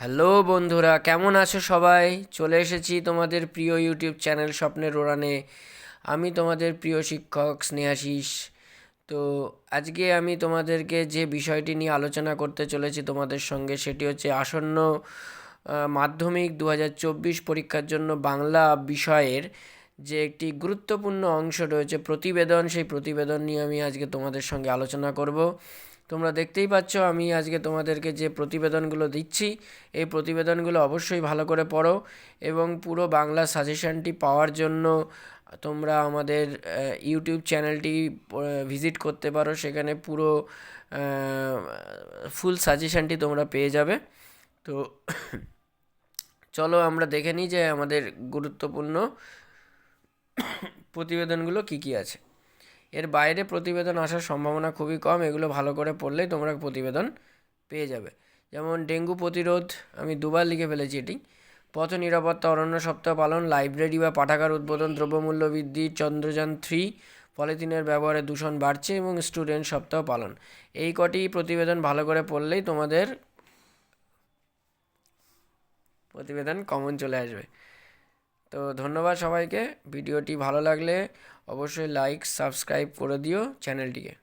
Hello বন্ধুরা, কেমন আছো সবাই? চলে এসেছি তোমাদের প্রিয় ইউটিউব চ্যানেল স্বপ্নের ওড়ানে আমি তোমাদের প্রিয় শিক্ষক স্নেহাশিস। তো আজকে আমি তোমাদেরকে যে বিষয়টি নিয়ে আলোচনা করতে চলেছি তোমাদের সঙ্গে, সেটি হচ্ছে আসন্ন মাধ্যমিক দু হাজার চব্বিশ পরীক্ষার জন্য বাংলা বিষয়ের যে একটি গুরুত্বপূর্ণ অংশ রয়েছে প্রতিবেদন, সেই প্রতিবেদন নিয়ে আমি আজকে তোমাদের সঙ্গে আলোচনা করব। তোমরা দেখতেই পাচ্ছ, আমি আজকে তোমাদেরকে যে প্রতিবেদনগুলো দিচ্ছি, এই প্রতিবেদনগুলো অবশ্যই ভালো করে পড়ো এবং পুরো বাংলা সাজেশানটি পাওয়ার জন্য তোমরা আমাদের ইউটিউব চ্যানেলটি ভিজিট করতে পারো, সেখানে পুরো ফুল সাজেশনটি তোমরা পেয়ে যাবে। তো চলো আমরা দেখে নিই যে আমাদের গুরুত্বপূর্ণ প্রতিবেদনগুলো কী কী আছে। এর বাইরে প্রতিবেদন আসার সম্ভাবনা খুবই কম, এগুলো ভালো করে পড়লেই তোমরা প্রতিবেদন পেয়ে যাবে। যেমন ডেঙ্গু প্রতিরোধ, আমি দুবার লিখে ফেলেছি এটি। পথ নিরাপত্তা অরণ্য সপ্তাহ পালন, লাইব্রেরি বা পাঠাগার উদ্বোধন, দ্রব্যমূল্য বৃদ্ধি, চন্দ্রযান থ্রি, পলিথিনের ব্যবহারে দূষণ বাড়ছে এবং স্টুডেন্ট সপ্তাহ পালন। এই কটি প্রতিবেদন ভালো করে পড়লেই তোমাদের প্রতিবেদন কমন চলে আসবে। তো ধন্যবাদ সবাইকে। ভিডিওটি ভালো লাগলে অবশ্যই লাইক সাবস্ক্রাইব করে দিও চ্যানেলটিকে।